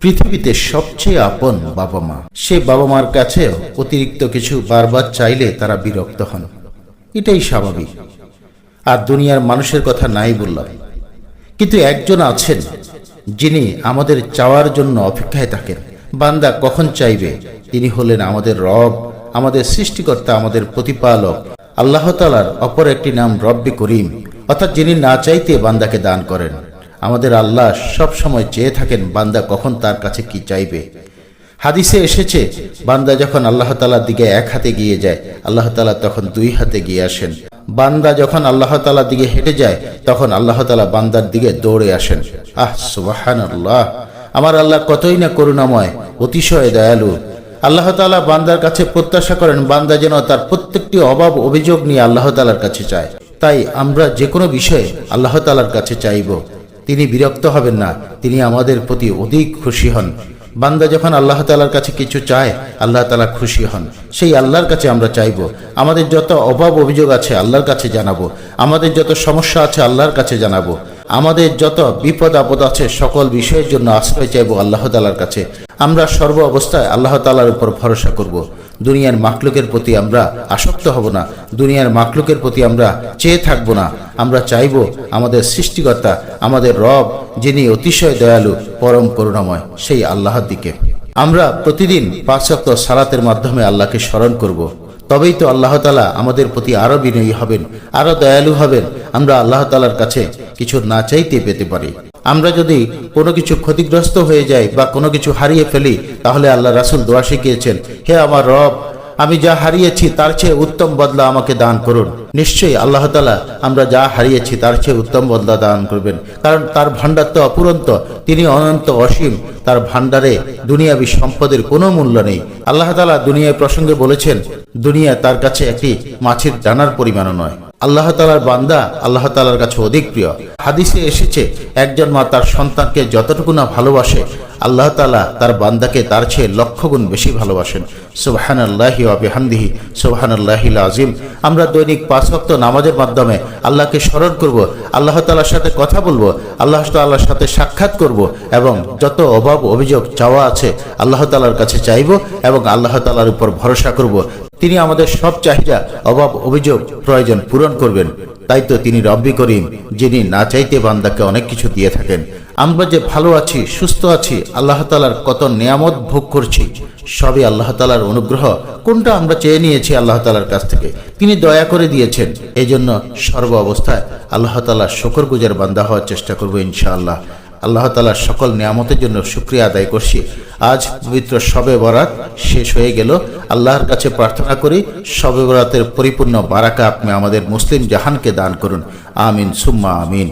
পৃথিবীতে সবচেয়ে আপন বাবা মা। সে বাবা মার কাছেও অতিরিক্ত কিছু বারবার চাইলে তারা বিরক্ত হন। এটাই স্বাভাবিক। আর দুনিয়ার মানুষের কথা নাই বললাম। কিন্তু একজন আছেন, যিনি আমাদের চাওয়ার জন্য অপেক্ষায় থাকেন। বান্দা কখন চাইবে? তিনি হলেন আমাদের রব, আমাদের সৃষ্টিকর্তা, আমাদের প্রতিপালক, আল্লাহ তালার অপর একটি নাম রব্বি করিম। অর্থাৎ যিনি না চাইতে বান্দাকে দান করেন। আমাদের আল্লাহ সব সময় চেয়ে থাকেন, বান্দা কখন তার কাছে কি চাইবে। হাদিসে এসেছে, বান্দা যখন আল্লাহ তালার দিকে এক হাতে গিয়ে যায়, আল্লাহ তালা তখন দুই হাতে গিয়ে আসেন। বান্দা যখন আল্লাহ তালার দিকে হেঁটে যায়, তখন আল্লাহ তালা বান্দার দিকে দৌড়ে আসেন। আহ সুবাহান আল্লাহ আমার আল্লাহ কতই না করুণাময়, অতিশয় দয়ালু। আল্লাহ তালা বান্দার কাছে প্রত্যাশা করেন, বান্দা যেন তার প্রত্যেকটি অভাব অভিযোগ নিয়ে আল্লাহ তালার কাছে চায়। তাই আমরা যে কোনো বিষয়ে আল্লাহ তালার কাছে চাইব। তিনি বিরক্ত হবেন না, তিনি আমাদের প্রতি অধিক খুশি হন। বান্দা যখন আল্লাহ তালার কাছে কিছু চায়, আল্লাহ তালা খুশি হন। সেই আল্লাহর কাছে আমরা চাইব। আমাদের যত অভাব অভিযোগ আছে, আল্লাহর কাছে জানাব। আমাদের যত সমস্যা আছে, আল্লাহর কাছে জানাব। আমাদের যত বিপদ আপদ আছে, সকল বিষয়ের জন্য আশ্রয় চাইব আল্লাহ তালার কাছে আমরা সর্ব অবস্থায় আল্লাহ তালার উপর ভরসা করব। দুনিয়ার মাকলুকের প্রতি আমরা আসক্ত হব না দুনিয়ার মাকলুকের প্রতি আমরা চেয়ে থাকব না আমরা চাইব আমাদের সৃষ্টিকর্তা, আমাদের রব, যিনি অতিশয় দয়ালু, পরম করুণাময়, সেই আল্লাহর দিকে আমরা প্রতিদিন পাঁচ সপ্তাহ সালাতের মাধ্যমে আল্লাহকে স্মরণ করব। তবেই তো আল্লাহ তালা আমাদের প্রতি আরও বিনয়ী হবেন আরও দয়ালু হবেন। আমরা আল্লাহ তালার কাছে কিছু না চাইতে পেতে পারি। আমরা যদি কোনো কিছু ক্ষতিগ্রস্ত হয়ে যাই বা কোনো কিছু হারিয়ে ফেলি, তাহলে আল্লাহ রাসুল দোয়া শিখিয়েছেন, হে আমার রব আমি যা হারিয়েছি তার চেয়ে উত্তম বদলা আমাকে দান করুন। নিশ্চয়ই আল্লাহ তালা আমরা যা হারিয়েছি তার চেয়ে উত্তম বদলা দান করবেন। কারণ তার ভাণ্ডার তো অপুরন্ত, তিনি অনন্ত অসীম। তার ভাণ্ডারে দুনিয়াবি সম্পদের কোনো মূল্য নেই। আল্লাহ তালা দুনিয়ার প্রসঙ্গে বলেছেন, দুনিয়া তার কাছে একটি মাছের ডানার পরিমাণও নয়। আল্লাহ তালার বান্দা আল্লাহ তালার কাছে অধিক প্রিয়। হাদিসে এসেছে, একজন মা তার সন্তানকে যতটুকু না ভালোবাসে আল্লাহ তালা তার বান্দাকে তার চেয়ে লক্ষ গুণ বেশি ভালোবাসেন। সুবাহান আল্লাহি আবিহামদিহি সুবাহান আল্লাহিল আজিম আমরা দৈনিক পাঁচ ভক্ত নামাজের মাধ্যমে আল্লাহকে স্মরণ করব, আল্লাহ তালার সাথে কথা বলব, আল্লাহ তাল্লাহর সাথে সাক্ষাৎ করব এবং যত অভাব অভিযোগ চাওয়া আছে আল্লাহ তালার কাছে চাইব এবং আল্লাহ তালার উপর ভরসা করব। তিনি আমাদের সব চাহিদা, অভাব অভিযোগ, প্রয়োজন পূরণ করবেন। তাই তো তিনি রব্বি করিম, যিনি না চাইতে বান্দাকে অনেক কিছু দিয়ে থাকেন। আমরা যে ভালো আছি, সুস্থ আছি, আল্লাহ তালার কত নিয়ামত ভোগ করছি, সবই আল্লাহ তালার অনুগ্রহ। কোনটা আমরা চেয়ে নিয়েছি আল্লাহ তালার কাছ থেকে? তিনি দয়া করে দিয়েছেন। এই জন্য সর্ব অবস্থায় আল্লাহ তালার শকর গুজার বান্দা হওয়ার চেষ্টা করব ইনশাআল্লাহ। আল্লাহ তালার সকল নিয়ামতের জন্য শুক্রিয়া আদায় করছি। আজ পবিত্র সবে বরাত শেষ হয়ে গেল। আল্লাহর কাছে প্রার্থনা করি, সবে বরাতের পরিপূর্ণ বারাকা আপনি আমাদের মুসলিম জাহানকে দান করুন। আমিন, সুম্মা আমিন।